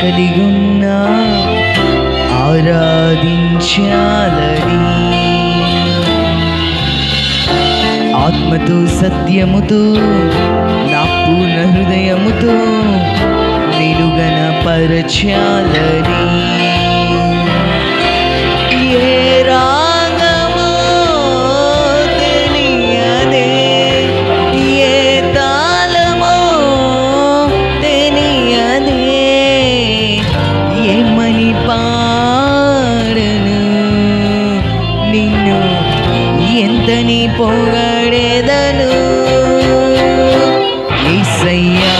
కలిగున్న ఆరాధించాలని. ఆత్మతో సత్యముతో నా పూర్ణ హృదయముతో నిలుగన పొగడెదను. ఈసయ్యా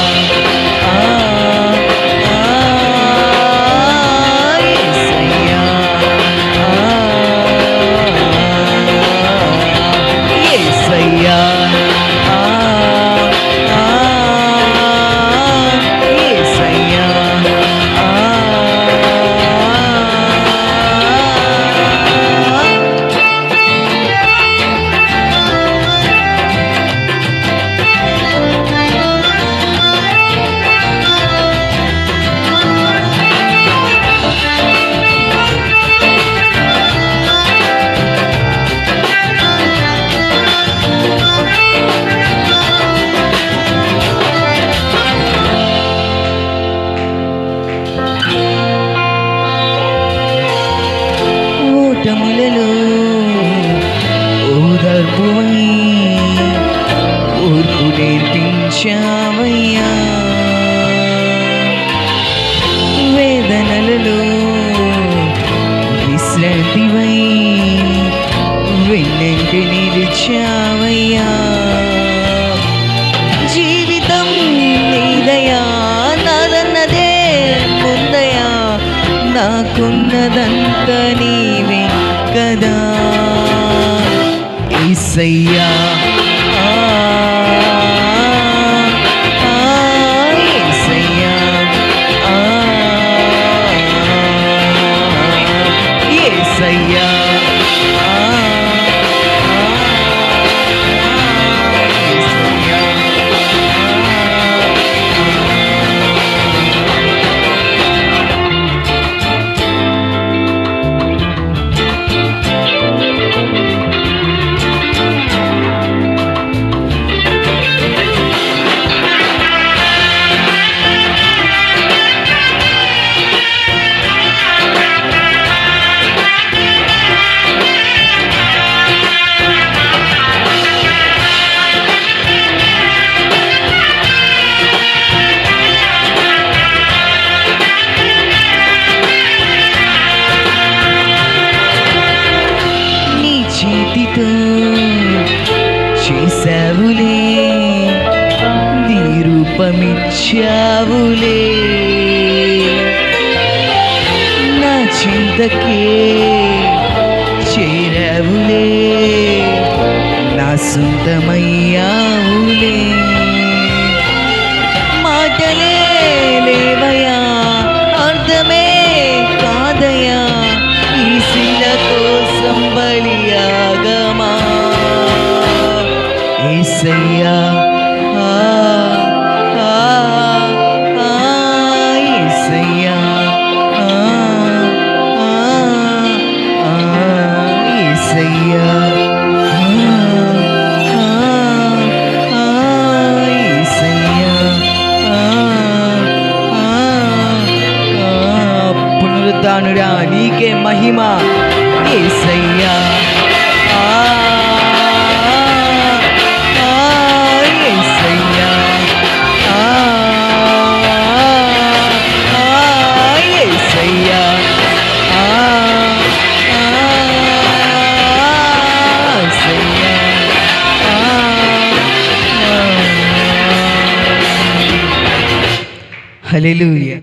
ఓదర్పువై ఓర్పు నేర్పించావయ్యా. వేదనలలో విశ్రాంతివై వెన్నంటి నిలిచావయ్యా. జీవితం నీదయా నాదన్నదే ముందయా. నాకున్నదంత నీవే కదా. ఈసయ్యా చేతితో చేశావులే నిరూపమిచ్చావులే. నా చింతకే చేరావులే నా సొంతమయ్యావు. ఏసయ్యా పునరుద్ధానుడా నీకే మహిమ ఏసయ్యా ఆ, ఆ. హల్లెలూయా